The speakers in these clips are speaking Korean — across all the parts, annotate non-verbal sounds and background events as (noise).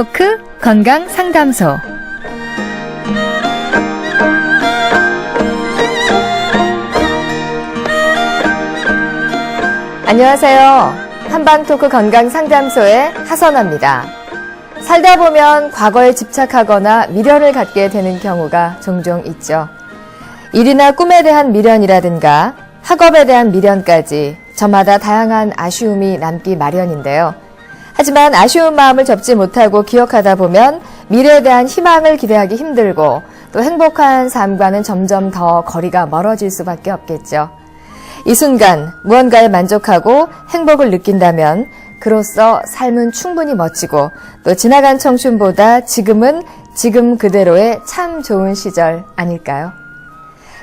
토크 건강 상담소. 안녕하세요. 한방 토크 건강 상담소의 하선아입니다. 살다 보면 과거에 집착하거나 미련을 갖게 되는 경우가 종종 있죠. 일이나 꿈에 대한 미련이라든가 학업에 대한 미련까지 저마다 다양한 아쉬움이 남기 마련인데요. 하지만 아쉬운 마음을 접지 못하고 기억하다 보면 미래에 대한 희망을 기대하기 힘들고 또 행복한 삶과는 점점 더 거리가 멀어질 수밖에 없겠죠. 이 순간 무언가에 만족하고 행복을 느낀다면 그로써 삶은 충분히 멋지고 또 지나간 청춘보다 지금은 지금 그대로의 참 좋은 시절 아닐까요?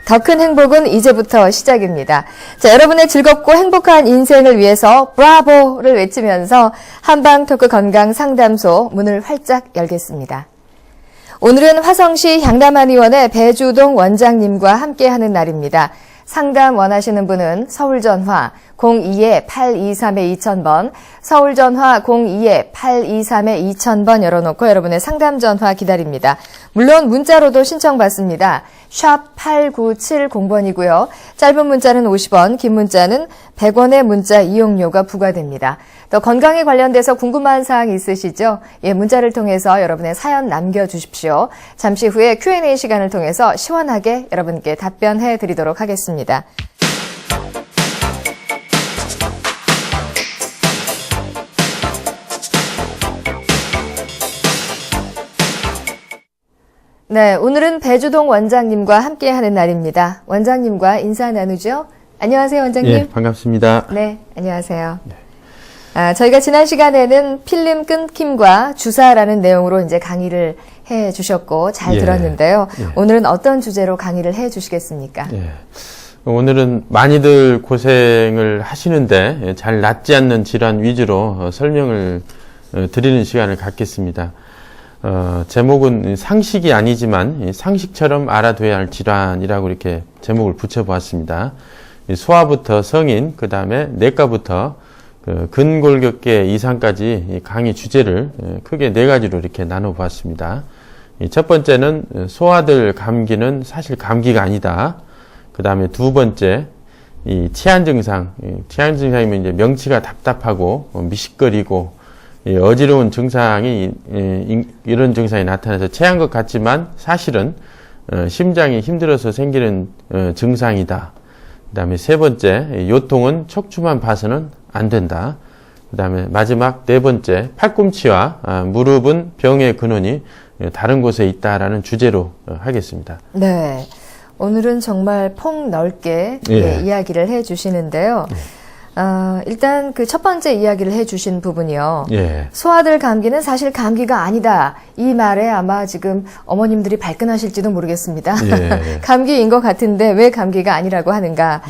더 큰 행복은 이제부터 시작입니다. 자, 여러분의 즐겁고 행복한 인생을 위해서 브라보를 외치면서 한방 토크 건강 상담소 문을 활짝 열겠습니다. 오늘은 화성시 향남한 의원의 배주동 원장님과 함께하는 날입니다. 상담 원하시는 분은 서울전화 02-823-2000번, 서울전화 02-823-2000번 열어놓고 여러분의 상담 전화 기다립니다. 물론 문자로도 신청받습니다. 샵 8970번이고요. 짧은 문자는 50원, 긴 문자는 100원의 문자 이용료가 부과됩니다. 또 건강에 관련돼서 궁금한 사항 있으시죠? 예, 문자를 통해서 여러분의 사연 남겨주십시오. 잠시 후에 Q&A 시간을 통해서 시원하게 여러분께 답변해 드리도록 하겠습니다. 네, 오늘은 배주동 원장님과 함께 하는 날입니다. 원장님과 인사 나누죠? 안녕하세요, 원장님. 예, 반갑습니다. 네, 안녕하세요. 아, 저희가 지난 시간에는 필름 끊김과 주사라는 내용으로 이제 강의를 해 주셨고 잘 예. 들었는데요. 예. 오늘은 어떤 주제로 강의를 해 주시겠습니까? 예. 오늘은 많이들 고생을 하시는데 예, 잘 낫지 않는 질환 위주로 어, 설명을 어, 드리는 시간을 갖겠습니다. 어, 제목은 상식이 아니지만 이 상식처럼 알아둬야 할 질환이라고 이렇게 제목을 붙여보았습니다. 이 소아부터 성인, 그 다음에 내과부터 그 근골격계 이상까지 이 강의 주제를 예, 크게 네 가지로 이렇게 나눠보았습니다. 이첫 번째는 소아들 감기는 사실 감기가 아니다. 그 다음에 두 번째, 이 치안 증상. 이 치안 증상이면 이제 명치가 답답하고 어, 미식거리고 이 어지러운 증상이 이런 증상이 나타나서 체한 것 같지만 사실은 어, 심장이 힘들어서 생기는 어, 증상이다. 그 다음에 세 번째, 이 요통은 척추만 봐서는 안 된다. 그 다음에 마지막 네 번째, 팔꿈치와 아, 무릎은 병의 근원이 예, 다른 곳에 있다라는 주제로 어, 하겠습니다. 네. 오늘은 정말 폭 넓게 예. 예, 이야기를 해 주시는데요. 아, 일단 그 첫 번째 이야기를 해 주신 부분이요. 예. 소아들 감기는 사실 감기가 아니다. 이 말에 아마 지금 어머님들이 발끈하실지도 모르겠습니다. 예. (laughs) 감기인 것 같은데 왜 감기가 아니라고 하는가?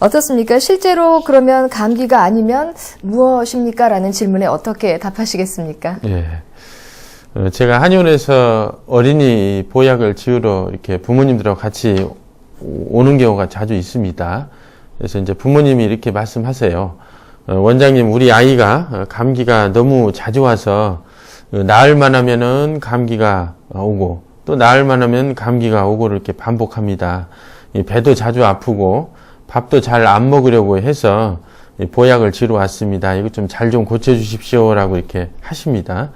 어떻습니까? 실제로 그러면 감기가 아니면 무엇입니까? 라는 질문에 어떻게 답하시겠습니까? 예. 어, 제가 한의원에서 어린이 보약을 지으러 이렇게 부모님들하고 같이 오- 오는 경우가 자주 있습니다. 그래서 이제 부모님이 이렇게 말씀하세요. 어, 원장님, 우리 아이가 어, 감기가 너무 자주 와서 어, 나을만 하면은 감기가 오고 또 나을만 하면 감기가 오고를 이렇게 반복합니다. 이 배도 자주 아프고 밥도 잘 안 먹으려고 해서 이 보약을 지러 왔습니다. 이거 좀잘좀 고쳐 주십시오라고 이렇게 하십니다.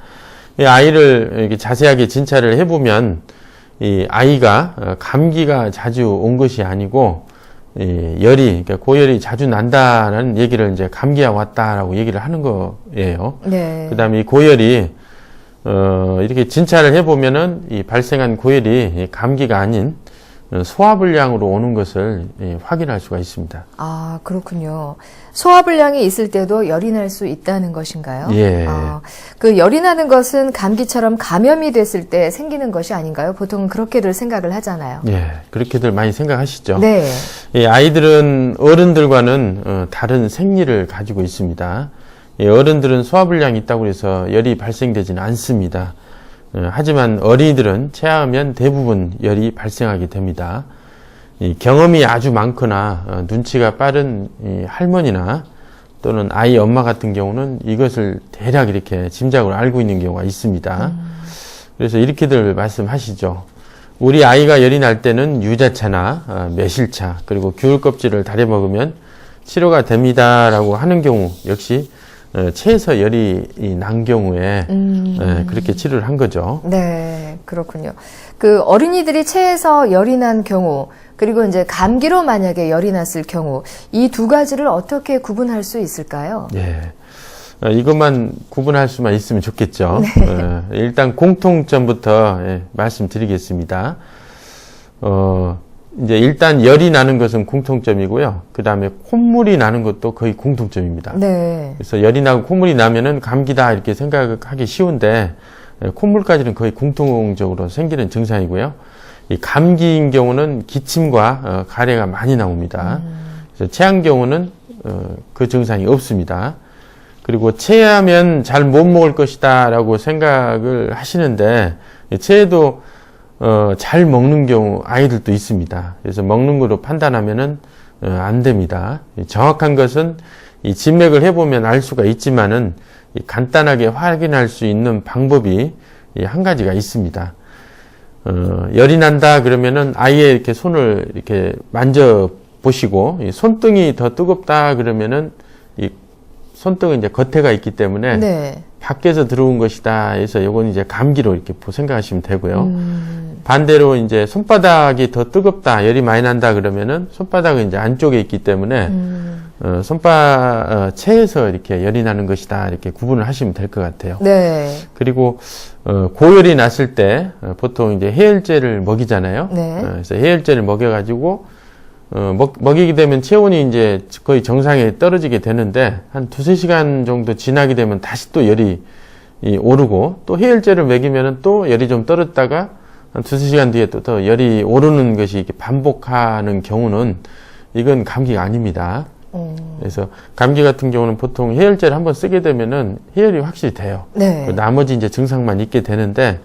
이 아이를 이렇게 자세하게 진찰을 해보면 이 아이가 어, 감기가 자주 온 것이 아니고 이 열이 그러니까 고열이 자주 난다는 얘기를 이제 감기가 왔다라고 얘기를 하는 거예요. 네. 그다음에 이 고열이 어 이렇게 진찰을 해보면은 이 발생한 고열이 이 감기가 아닌 어, 소화불량으로 오는 것을 예, 확인할 수가 있습니다. 아, 그렇군요. 소화불량이 있을 때도 열이 날 수 있다는 것인가요? 예. 아, 그 열이 나는 것은 감기처럼 감염이 됐을 때 생기는 것이 아닌가요? 보통은 그렇게들 생각을 하잖아요. 예, 그렇게들 많이 생각하시죠. 네. 이 아이들은 어른들과는 어, 다른 생리를 가지고 있습니다. 이 어른들은 소화불량이 있다고 해서 열이 발생되지는 않습니다. 어, 하지만 어린이들은 체하면 대부분 열이 발생하게 됩니다. 이 경험이 아주 많거나 어, 눈치가 빠른 이 할머니나 또는 아이 엄마 같은 경우는 이것을 대략 이렇게 짐작으로 알고 있는 경우가 있습니다. 그래서 이렇게들 말씀하시죠. 우리 아이가 열이 날 때는 유자차나 아, 매실차 그리고 귤 껍질을 달여 먹으면 치료가 됩니다라고 하는 경우 역시 어, 체에서 열이 이난 경우에 예, 그렇게 치료를 한 거죠. 네, 그렇군요. 그 어린이들이 체에서 열이 난 경우, 그리고 이제 감기로 만약에 열이 났을 경우, 이 두 가지를 어떻게 구분할 수 있을까요? 예. 어, 이것만 구분할 수만 있으면 좋겠죠. 어, 일단 공통점부터 예, 말씀드리겠습니다. 어, 이제 일단 열이 나는 것은 공통점이고요. 그 다음에 콧물이 나는 것도 거의 공통점입니다. 네. 그래서 열이 나고 콧물이 나면은 감기다 이렇게 생각하기 쉬운데 예, 콧물까지는 거의 공통적으로 생기는 증상이고요. 이 감기인 경우는 기침과 어, 가래가 많이 나옵니다. 그래서 체한 경우는 어, 그 증상이 없습니다. 그리고 체하면 잘 못 먹을 것이다라고 생각을 하시는데 이 체에도 어, 잘 먹는 경우 아이들도 있습니다. 그래서 먹는 거로 판단하면은 어, 안 됩니다. 이 정확한 것은 이 진맥을 해보면 알 수가 있지만은 이 간단하게 확인할 수 있는 방법이 이한 가지가 있습니다. 어, 열이 난다 그러면은 아이의 이렇게 손을 이렇게 만져 보시고 이 손등이 더 뜨겁다 그러면은 이 손등은 이제 겉에가 있기 때문에 네. 밖에서 들어온 것이다 해서 요건 이제 감기로 이렇게 보- 생각하시면 되고요. 음, 반대로 이제 손바닥이 더 뜨겁다, 열이 많이 난다 그러면은 손바닥은 이제 안쪽에 있기 때문에 음. 어, 손바 어, 체에서 이렇게 열이 나는 것이다 이렇게 구분을 하시면 될 것 같아요. 네. 그리고 어, 고열이 났을 때 어, 보통 이제 해열제를 먹이잖아요. 네. 어, 그래서 해열제를 먹여가지고 어, 먹, 먹이게 되면 체온이 이제 거의 정상에 떨어지게 되는데 한 두세 시간 정도 지나게 되면 다시 또 열이 이 오르고 또 해열제를 먹이면은 또 열이 좀 떨어졌다가 한 두세 시간 뒤에 또, 더 열이 오르는 것이 이렇게 반복하는 경우는 이건 감기가 아닙니다. 음, 그래서 감기 같은 경우는 보통 해열제를 한번 쓰게 되면은 해열이 확실히 돼요. 네. 그 나머지 이제 증상만 있게 되는데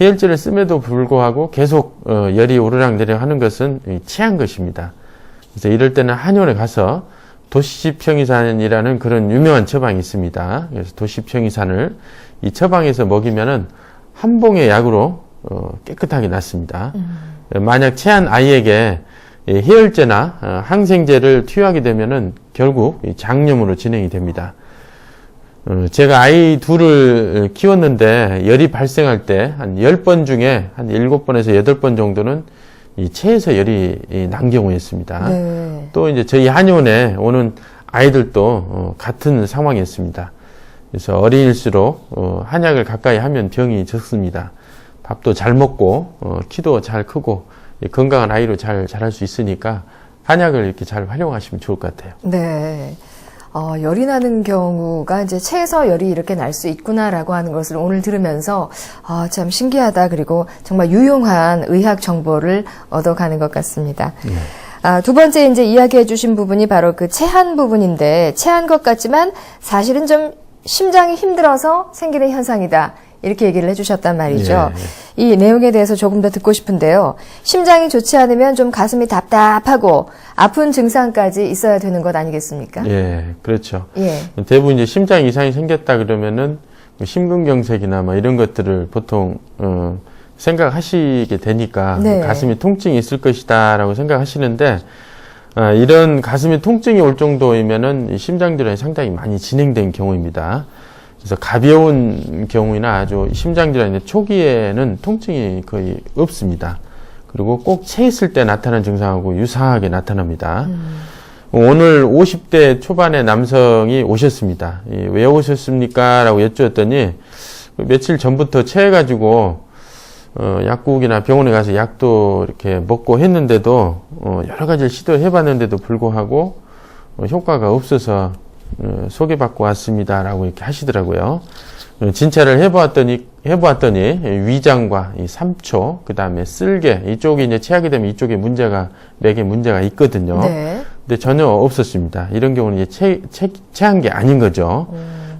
해열제를 씀에도 불구하고 계속 어, 열이 오르락 내리락 하는 것은 이 체한 것입니다. 그래서 이럴 때는 한의원에 가서 도시평이산이라는 그런 유명한 처방이 있습니다. 그래서 도시평이산을 이 처방에서 먹이면은 한 봉의 약으로 어, 깨끗하게 낫습니다. 만약 체한 아이에게 이 해열제나 어, 항생제를 투여하게 되면은 결국 이 장염으로 진행이 됩니다. 어, 제가 아이 둘을 키웠는데 열이 발생할 때 한 10번 중에 한 7번에서 8번 정도는 이 체에서 열이 이난 경우였습니다. 네. 또 이제 저희 한의원에 오는 아이들도 어, 같은 상황이었습니다. 그래서 어린일수록 어, 한약을 가까이 하면 병이 적습니다. 밥도 잘 먹고 어, 키도 잘 크고 이 건강한 아이로 잘 자랄 수 있으니까 한약을 이렇게 잘 활용하시면 좋을 것 같아요. 네. 어, 열이 나는 경우가 이제 체에서 열이 이렇게 날 수 있구나라고 하는 것을 오늘 들으면서 아, 참 신기하다 그리고 정말 유용한 의학 정보를 얻어가는 것 같습니다. 아, 두 번째 이제 이야기해 주신 부분이 바로 그 체한 부분인데 체한 것 같지만 사실은 좀 심장이 힘들어서 생기는 현상이다. 이렇게 얘기를 해주셨단 말이죠. 이 내용에 대해서 조금 더 듣고 싶은데요. 심장이 좋지 않으면 좀 가슴이 답답하고 아픈 증상까지 있어야 되는 것 아니겠습니까? 예, 그렇죠. 예. 대부분 이제 심장 이상이 생겼다 그러면은 뭐 심근경색이나 뭐 이런 것들을 보통 어, 생각하시게 되니까 네. 가슴이 통증이 있을 것이다라고 생각하시는데 아, 이런 가슴에 통증이 올 정도이면은 이 심장 질환이 상당히 많이 진행된 경우입니다. 그래서 가벼운 경우나 아주 심장 질환의 초기에는 통증이 거의 없습니다. 그리고 꼭 체했을 때 나타나는 증상하고 유사하게 나타납니다. 오늘 50대 초반의 남성이 오셨습니다. 이, 왜 오셨습니까? 라고 여쭈었더니 며칠 전부터 체해가지고 어, 약국이나 병원에 가서 약도 이렇게 먹고 했는데도 어, 여러 가지를 시도해봤는데도 불구하고 어, 효과가 없어서 어, 소개받고 왔습니다라고 이렇게 하시더라고요. 어, 진찰을 해보았더니 해보았더니 위장과 이 삼초 그 다음에 쓸개 이쪽이 이제 체하게 되면 이쪽에 문제가 맥에 문제가 있거든요. 네. 근데 전혀 없었습니다. 이런 경우는 이제 체, 체, 체한 게 아닌 거죠.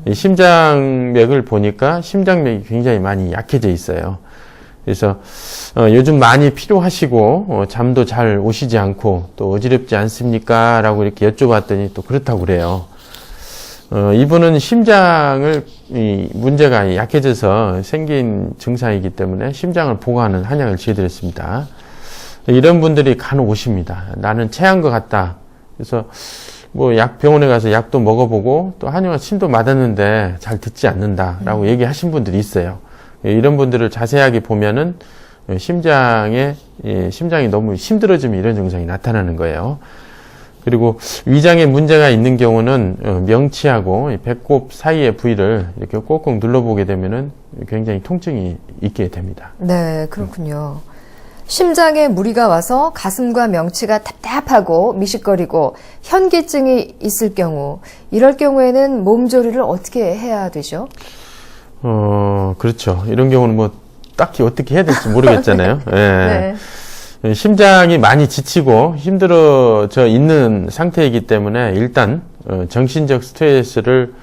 이 심장맥을 보니까 심장맥이 굉장히 많이 약해져 있어요. 그래서 어, 요즘 많이 필요하시고 어, 잠도 잘 오시지 않고 또 어지럽지 않습니까? 라고 이렇게 여쭤봤더니 또 그렇다고 그래요. 어, 이분은 심장을 이 문제가 약해져서 생긴 증상이기 때문에 심장을 보호하는 한약을 지어드렸습니다. 이런 분들이 간혹 오십니다. 나는 체한 것 같다. 그래서 뭐 약 병원에 가서 약도 먹어보고 또 한의원 침도 맞았는데 잘 듣지 않는다라고 얘기하신 분들이 있어요. 예, 이런 분들을 자세하게 보면은 예, 심장에 예, 심장이 너무 힘들어지면 이런 증상이 나타나는 거예요. 그리고 위장에 문제가 있는 경우는 어, 명치하고 이 배꼽 사이의 부위를 이렇게 꼭꼭 눌러보게 되면은 굉장히 통증이 있게 됩니다. 네, 그렇군요. 심장에 무리가 와서 가슴과 명치가 답답하고 미식거리고 현기증이 있을 경우, 이럴 경우에는 몸조리를 어떻게 해야 되죠? 어, 그렇죠. 이런 경우는 뭐 딱히 어떻게 해야 될지 모르겠잖아요. (laughs) 예. 네. 심장이 많이 지치고 힘들어져 있는 상태이기 때문에 일단 어, 정신적 스트레스를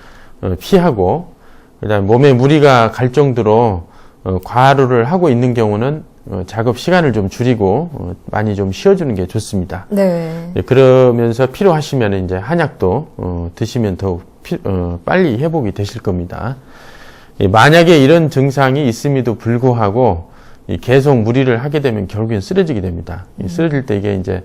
어, 피하고 그다음 몸에 무리가 갈 정도로 어, 과로를 하고 있는 경우는 어, 작업 시간을 좀 줄이고 어, 많이 좀 쉬어주는 게 좋습니다. 네. 예, 그러면서 필요하시면 이제 한약도 어, 드시면 더 피- 어, 빨리 회복이 되실 겁니다. 예, 만약에 이런 증상이 있음에도 불구하고 이 계속 무리를 하게 되면 결국엔 쓰러지게 됩니다. 이 쓰러질 때 이게 이제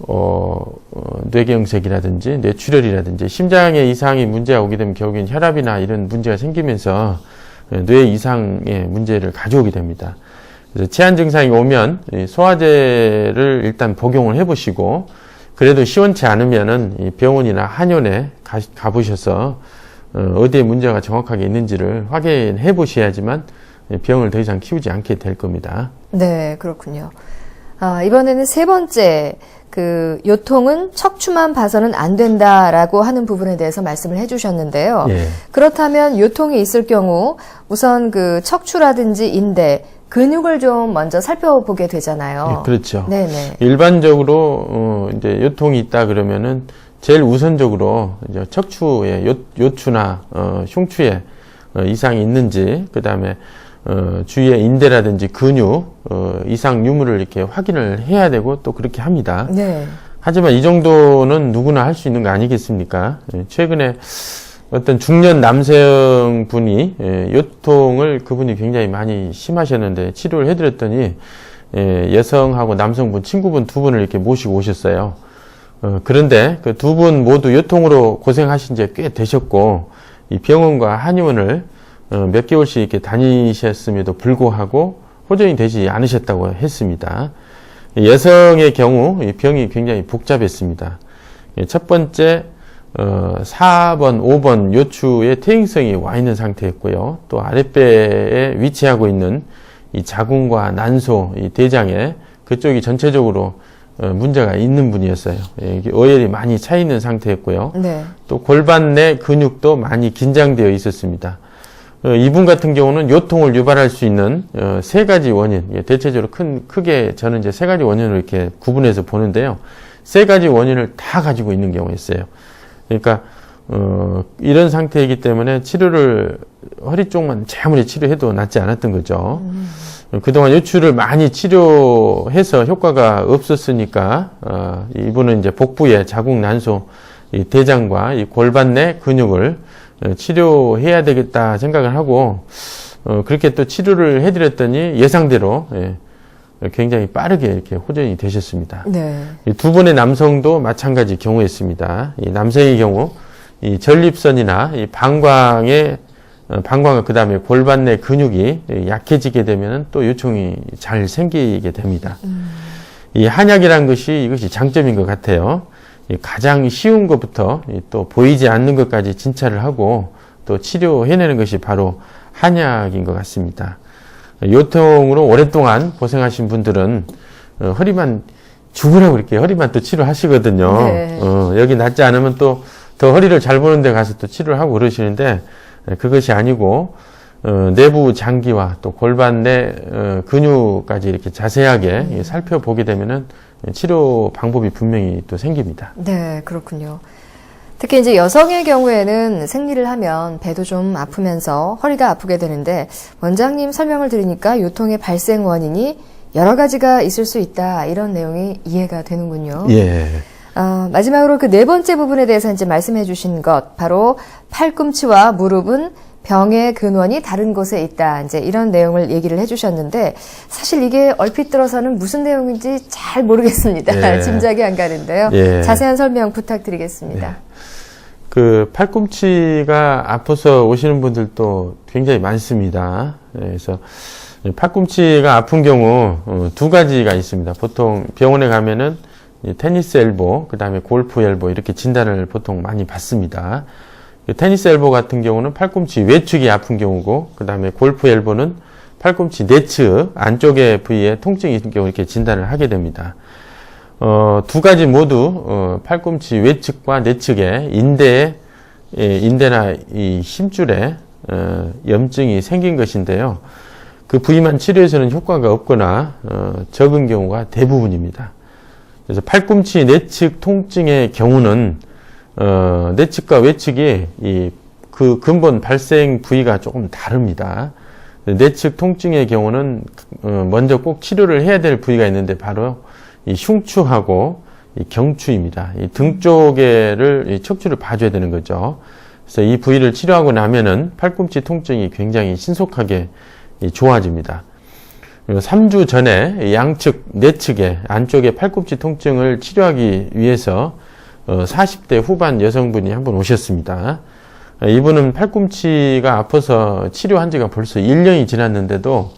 어, 어, 뇌경색이라든지 뇌출혈이라든지 심장에 이상이 문제가 오게 되면 결국엔 혈압이나 이런 문제가 생기면서 예, 뇌 이상의 문제를 가져오게 됩니다. 그래서 체한 증상이 오면 이 소화제를 일단 복용을 해보시고 그래도 시원치 않으면은 이 병원이나 한의원에 가, 가보셔서 어, 어디에 문제가 정확하게 있는지를 확인해 보셔야지만 이 병을 더 이상 키우지 않게 될 겁니다. 네, 그렇군요. 아, 이번에는 세 번째, 그, 요통은 척추만 봐서는 안 된다라고 하는 부분에 대해서 말씀을 해주셨는데요. 예. 그렇다면 요통이 있을 경우 우선 그 척추라든지 인대, 근육을 좀 먼저 살펴보게 되잖아요. 예, 그렇죠. 네네. 일반적으로 어, 이제 요통이 있다 그러면은 제일 우선적으로 이제 척추에 요, 요추나 어, 흉추에 어, 이상이 있는지 그 다음에 어, 주위에 인대라든지 근육 어, 이상 유무를 이렇게 확인을 해야 되고 또 그렇게 합니다. 네. 하지만 이 정도는 누구나 할 수 있는 거 아니겠습니까? 예, 최근에 어떤 중년 남성 분이 예, 요통을 그분이 굉장히 많이 심하셨는데 치료를 해드렸더니 예, 여성하고 남성분 친구분 두 분을 이렇게 모시고 오셨어요. 어, 그런데 그 두 분 모두 요통으로 고생하신 지 꽤 되셨고 이 병원과 한의원을 어, 몇 개월씩 이렇게 다니셨음에도 불구하고 호전이 되지 않으셨다고 했습니다. 여성의 경우 이 병이 굉장히 복잡했습니다. 예, 첫 번째 어, 4번, 5번 요추의 퇴행성이 와 있는 상태였고요. 또 아랫배에 위치하고 있는 이 자궁과 난소, 이 대장에 그쪽이 전체적으로 어, 문제가 있는 분이었어요. 예, 어혈이 많이 차 있는 상태였고요. 네. 또 골반 내 근육도 많이 긴장되어 있었습니다. 어, 이분 같은 경우는 요통을 유발할 수 있는 어, 세 가지 원인, 예, 대체적으로 큰 크게 저는 이제 세 가지 원인을 이렇게 구분해서 보는데요. 세 가지 원인을 다 가지고 있는 경우였어요. 그러니까 어, 이런 상태이기 때문에 치료를 허리 쪽만 아무리 치료해도 낫지 않았던 거죠. 어, 그동안 요추를 많이 치료해서 효과가 없었으니까 어, 이분은 이제 복부의 자궁 난소, 이 대장과 이 골반 내 근육을 어, 치료해야 되겠다 생각을 하고 어, 그렇게 또 치료를 해드렸더니 예상대로 예, 굉장히 빠르게 이렇게 호전이 되셨습니다. 네. 이두 분의 남성도 마찬가지 경우였습니다. 이 남성의 경우 이 전립선이나 이 방광의 어, 방광과 그 다음에 골반 내 근육이 약해지게 되면 또 요청이 잘 생기게 됩니다. 이 한약이란 것이 이것이 장점인 것 같아요. 이 가장 쉬운 것부터 이또 보이지 않는 것까지 진찰을 하고 또 치료해내는 것이 바로 한약인 것 같습니다. 요통으로 오랫동안 고생하신 분들은 어, 허리만 죽으라고 이렇게 허리만 또 치료하시거든요. 네. 어, 여기 낫지 않으면 또 더 허리를 잘 보는 데 가서 또 치료를 하고 그러시는데 에, 그것이 아니고 어, 내부 장기와 또 골반 내 어, 근육까지 이렇게 자세하게 예, 살펴보게 되면은 치료 방법이 분명히 또 생깁니다. 네, 그렇군요. 특히 이제 여성의 경우에는 생리를 하면 배도 좀 아프면서 허리가 아프게 되는데 원장님 설명을 들으니까 요통의 발생 원인이 여러 가지가 있을 수 있다 이런 내용이 이해가 되는군요. 예. 어, 마지막으로 그 네 번째 부분에 대해서 이제 말씀해 주신 것, 바로 팔꿈치와 무릎은 병의 근원이 다른 곳에 있다. 이제 이런 내용을 얘기를 해 주셨는데, 사실 이게 얼핏 들어서는 무슨 내용인지 잘 모르겠습니다. 예. (laughs) 짐작이 안 가는데요. 예. 자세한 설명 부탁드리겠습니다. 그 팔꿈치가 아파서 오시는 분들도 굉장히 많습니다. 예, 그래서 이 팔꿈치가 아픈 경우 어, 두 가지가 있습니다. 보통 병원에 가면은 이 테니스 엘보, 그 다음에 골프 엘보 이렇게 진단을 보통 많이 받습니다. 이 테니스 엘보 같은 경우는 팔꿈치 외측이 아픈 경우고, 그 다음에 골프 엘보는 팔꿈치 내측 안쪽의 부위에 통증이 있는 경우 이렇게 진단을 하게 됩니다. 어, 두 가지 모두 어, 팔꿈치 외측과 내측에 인대에 예, 인대나 이 힘줄에 어, 염증이 생긴 것인데요. 그 부위만 치료해서는 효과가 없거나 어, 적은 경우가 대부분입니다. 그래서 팔꿈치 내측 통증의 경우는 어, 내측과 외측이 이 그 근본 발생 부위가 조금 다릅니다. 내측 통증의 경우는 어, 먼저 꼭 치료를 해야 될 부위가 있는데 바로 이 흉추하고 이 경추입니다. 이 등 쪽에를 이 척추를 봐줘야 되는 거죠. 그래서 이 부위를 치료하고 나면은 팔꿈치 통증이 굉장히 신속하게 이 좋아집니다. 3주 전에 이 양측 내측에 안쪽에 팔꿈치 통증을 치료하기 위해서 어, 40대 후반 여성분이 한 분 오셨습니다. 어, 이분은 팔꿈치가 아파서 치료한 지가 벌써 1년이 지났는데도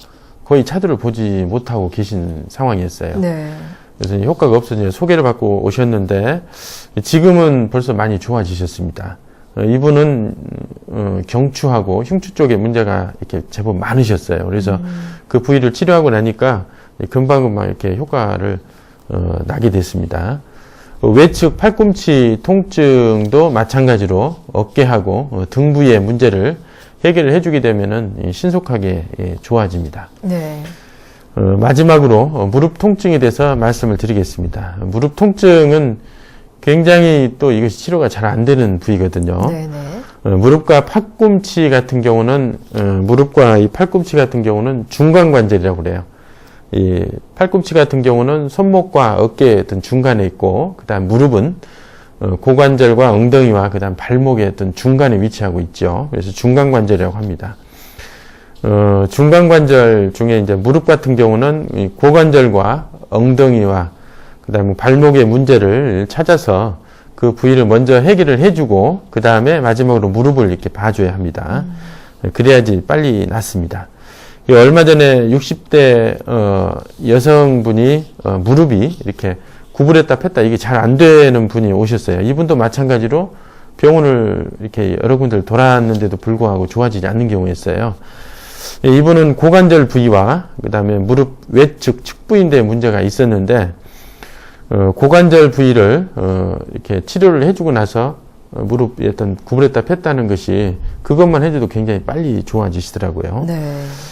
거의 차도를 보지 못하고 계신 상황이었어요. 네. 그래서 효과가 없어서 소개를 받고 오셨는데 지금은 벌써 많이 좋아지셨습니다. 어, 이분은 어, 경추하고 흉추 쪽에 문제가 이렇게 제법 많으셨어요. 그래서 그 부위를 치료하고 나니까 금방금방 이렇게 효과를 어, 나게 됐습니다. 어, 외측 팔꿈치 통증도 마찬가지로 어깨하고 어, 등 부위의 문제를 해결을 해주게 되면은 이 신속하게 예, 좋아집니다. 네. 어, 마지막으로 어, 무릎 통증에 대해서 말씀을 드리겠습니다. 무릎 통증은 굉장히 또 이것이 치료가 잘 안 되는 부위거든요. 네, 네. 어, 무릎과 팔꿈치 같은 경우는 어, 무릎과 이 팔꿈치 같은 경우는 중간 관절이라고 그래요. 이 팔꿈치 같은 경우는 손목과 어깨 어떤 중간에 있고 그다음 무릎은 어, 고관절과 엉덩이와 그다음 발목의 어떤 중간에 위치하고 있죠. 그래서 중간 관절이라고 합니다. 어, 중간 관절 중에 이제 무릎 같은 경우는 이 고관절과 엉덩이와 그다음에 발목의 문제를 찾아서 그 부위를 먼저 해결을 해주고 그 다음에 마지막으로 무릎을 이렇게 봐줘야 합니다. 그래야지 빨리 낫습니다. 이 얼마 전에 60대 어, 여성분이 어, 무릎이 이렇게 구부렸다 폈다 이게 잘 안 되는 분이 오셨어요. 이분도 마찬가지로 병원을 이렇게 여러 군데를 돌았는데도 불구하고 좋아지지 않는 경우였어요. 예, 이분은 고관절 부위와 그다음에 무릎 외측 측부인대에 문제가 있었는데 어, 고관절 부위를 어, 이렇게 치료를 해주고 나서 어, 무릎이 어떤 구부렸다 폈다는 것이 그것만 해줘도 굉장히 빨리 좋아지시더라고요. 네.